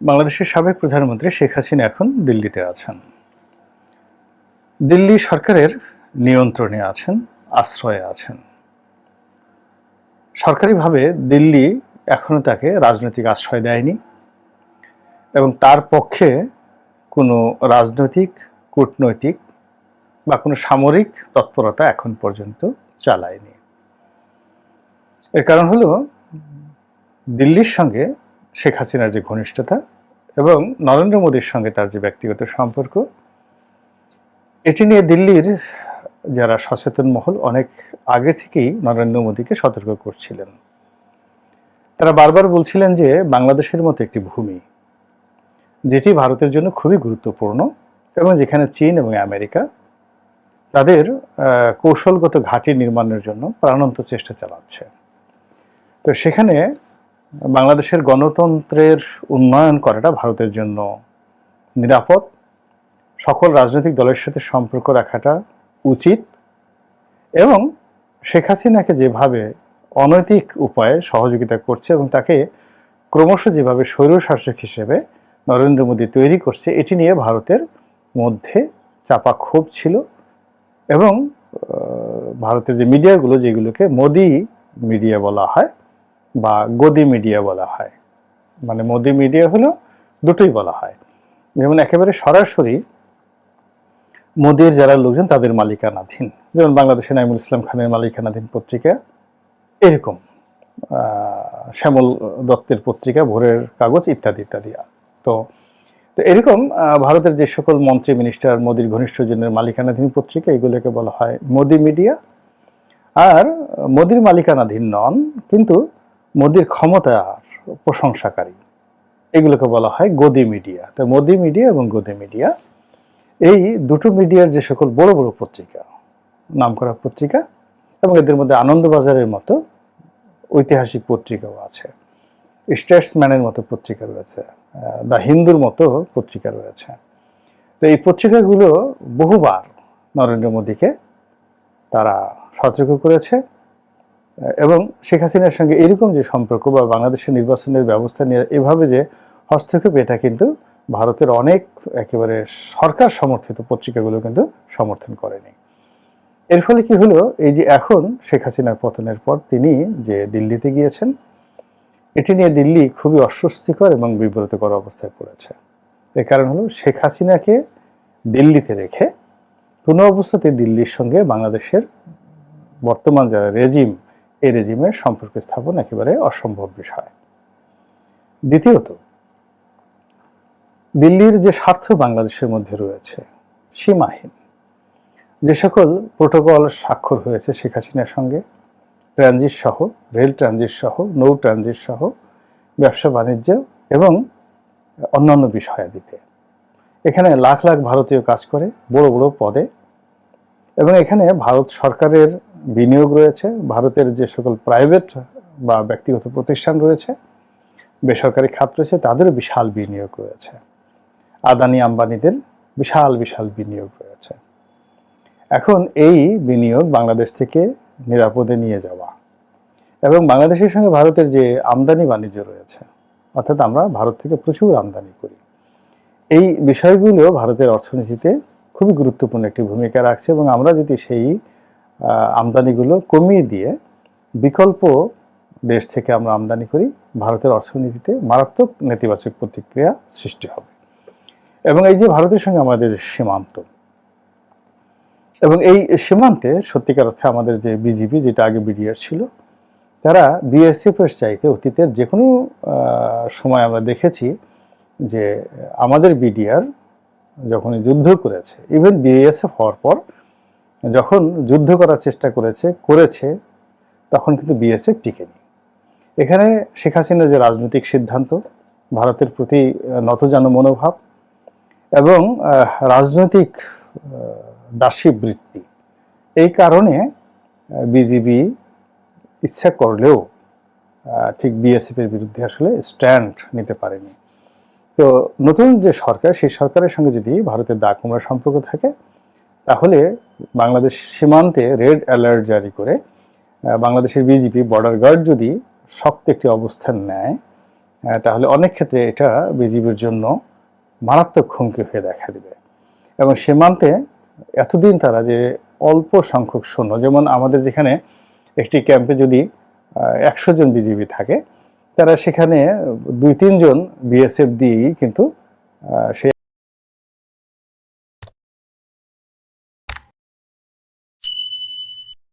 বাংলাদেশের সাবেক প্রধানমন্ত্রী শেখ হাসিনা এখন দিল্লিতে আছেন। দিল্লি সরকারের নিয়ন্ত্রণে আছেন, আশ্রয়ে আছেন। সরকারিভাবে দিল্লি এখনও তাকে রাজনৈতিক আশ্রয় দেয়নি এবং তার পক্ষে কোনো রাজনৈতিক, কূটনৈতিক বা কোনো সামরিক তৎপরতা এখন পর্যন্ত চালায়নি। এর কারণ হলো দিল্লির সঙ্গে শেখ হাসিনার যে ঘনিষ্ঠতা এবং নরেন্দ্র মোদীর সঙ্গে তার যে ব্যক্তিগত সম্পর্ক, এটি নিয়ে দিল্লির যারা সচেতন মহল অনেক আগে থেকেই নরেন্দ্র মোদীকে সতর্ক করছিলেন। তারা বারবার বলছিলেন যে বাংলাদেশের মতো একটি ভূমি, যেটি ভারতের জন্য খুবই গুরুত্বপূর্ণ এবং যেখানে চীন এবং আমেরিকা তাদের কৌশলগত ঘাঁটি নির্মাণের জন্য প্রাণান্ত চেষ্টা চালাচ্ছে। তো সেখানে বাংলাদেশের গণতন্ত্রের উন্নয়ন করাটা ভারতের জন্য নিরাপদ। সকল রাজনৈতিক দলের সাথে সম্পর্ক রাখাটা উচিত এবং শেখ হাসিনাকে যেভাবে অনৈতিক উপায়ে সহযোগিতা করছে এবং তাকে ক্রমশ যেভাবে স্বৈরশাসক হিসেবে নরেন্দ্র মোদী তৈরি করছে, এটি নিয়ে ভারতের মধ্যে চাপা ক্ষোভ ছিল এবং ভারতের যে মিডিয়াগুলো যেগুলোকে মোদি মিডিয়া বলা হয় বা গদি মিডিয়া বলা হয়। মানে মোদি মিডিয়া হলো দুটোই বলা হয়। যেমন একেবারে সরাসরি মোদির যারা লোকজন, তাদের মালিকানাধীন। যেমন বাংলাদেশের নাইমুল ইসলাম খানের মালিকানাধীন পত্রিকা, এরকম শ্যামল দত্তের পত্রিকা, ভোরের কাগজ ইত্যাদি ইত্যাদি। তো তো এরকম ভারতের যে সকল মন্ত্রী, মিনিস্টার, মোদির ঘনিষ্ঠজনের মালিকানাধীন পত্রিকা, এগুলোকে বলা হয় মোদি মিডিয়া। আর মোদির মালিকানাধীন নন, কিন্তু মোদির ক্ষমতার প্রশংসাকারী। এগুলোকে বলা হয় গদি মিডিয়া। তো মোদি মিডিয়া এবং গদি মিডিয়া, এই দুটো মিডিয়ার যে সকল বড় বড় পত্রিকা, নামকরা পত্রিকা এবং এদের মধ্যে আনন্দবাজারের মতো ঐতিহাসিক পত্রিকাও আছে। স্টেটসম্যানের মতো পত্রিকা রয়েছে দ্য হিন্দুর মতো পত্রিকা রয়েছে। তো এই পত্রিকাগুলো বহুবার নরেন্দ্র মোদীকে তারা সতর্ক করেছে। এবং শেখ হাসিনার সঙ্গে এরকম যে সম্পর্ক বা বাংলাদেশের নির্বাচনের ব্যবস্থা নিয়ে এভাবে যে হস্তক্ষেপ, এটা কিন্তু ভারতের অনেক একেবারে সরকার সমর্থিত পত্রিকাগুলো কিন্তু সমর্থন করেনি। এর ফলে কি হলো? এই যে এখন শেখ হাসিনার পতনের পর তিনি যে দিল্লিতে গিয়েছেন, এটি নিয়ে দিল্লি খুবই অস্বস্তিকর এবং বিব্রতকর অবস্থায় পড়েছে। এর কারণ হলো শেখ হাসিনাকে দিল্লিতে রেখে কোনো অবস্থাতে দিল্লির সঙ্গে বাংলাদেশের বর্তমান যারা রেজিম এই রেজিমের সম্পর্ক স্থাপন একেবারে অসম্ভব বিষয়। দ্বিতীয়ত, দিল্লির যে স্বার্থ বাংলাদেশের মধ্যে রয়েছে, সীমাহীন। যে সকল প্রোটোকল স্বাক্ষর হয়েছে শেখ হাসিনার সঙ্গে, ট্রানজিট সহ, রেল ট্রানজিট সহ, নৌ ট্রানজিট সহ, ব্যবসা বাণিজ্য এবং অন্যান্য বিষয়াদিতে এখানে লাখ লাখ ভারতীয় কাজ করে, বড় বড় পদে এবং এখানে ভারত সরকারের বিনিয়োগ রয়েছে, ভারতের যে সকল প্রাইভেট বা ব্যক্তিগত প্রতিষ্ঠান রয়েছে, বেসরকারি খাত রয়েছে, তাদেরও বিশাল বিনিয়োগ রয়েছে। আদানি আম্বানিদের বিশাল বিশাল বিনিয়োগ রয়েছে। এখন এই বিনিয়োগ বাংলাদেশ থেকে নিরাপদে নিয়ে যাওয়া এবং বাংলাদেশের সঙ্গে ভারতের যে আমদানি বাণিজ্য রয়েছে, অর্থাৎ আমরা ভারত থেকে প্রচুর আমদানি করি, এই বিষয়গুলো ভারতের অর্থনীতিতে খুবই গুরুত্বপূর্ণ একটি ভূমিকা রাখছে এবং আমরা যদি সেই আমদানিগুলো কমিয়ে দিয়ে বিকল্প দেশ থেকে আমরা আমদানি করি, ভারতের অর্থনীতিতে মারাত্মক নেতিবাচক প্রতিক্রিয়া সৃষ্টি হবে। এবং এই যে ভারতের সঙ্গে আমাদের সীমান্ত, এবং এই সীমান্তে সত্যিকার অর্থে আমাদের যে বিজিবি, যেটা আগে বিডিআর ছিল, তারা বিএসএফ এর চাইতে অতীতের যে কোনো সময় আমরা দেখেছি যে আমাদের বিডিআর যখন যুদ্ধ করেছে ইভেন বিএসএফ হওয়ার পর যখন যুদ্ধ করার চেষ্টা করেছে করেছে, তখন কিন্তু বিএসএফ টিকেনি। এখানে শেখ হাসিনার যে রাজনৈতিক সিদ্ধান্ত, ভারতের প্রতি নতজানু মনোভাব এবং রাজনৈতিক দাসী বৃত্তি এই কারণে বিজিবি ইচ্ছা করলেও ঠিক বিএসএফ এর বিরুদ্ধে আসলে স্ট্যান্ড নিতে পারেনি। তো নতুন যে সরকার, সেই সরকারের সঙ্গে যদি ভারতের দা সম্পর্ক থাকে তাহলে বাংলাদেশ সীমান্তে রেড অ্যালার্ট জারি করে বাংলাদেশের বিজেপি বর্ডার গার্ড যদি শক্ত একটি অবস্থান নেয় তাহলে অনেক ক্ষেত্রে এটা বিজিবির জন্য মারাত্মক হুমকি হয়ে দেখা দেবে। এবং সীমান্তে এতদিন তারা যে অল্প সংখ্যক সৈন্য, যেমন আমাদের যেখানে একটি ক্যাম্পে যদি একশো জন বিজিবি থাকে, তারা সেখানে দুই তিনজন বিএসএফ দিয়েই কিন্তু সেই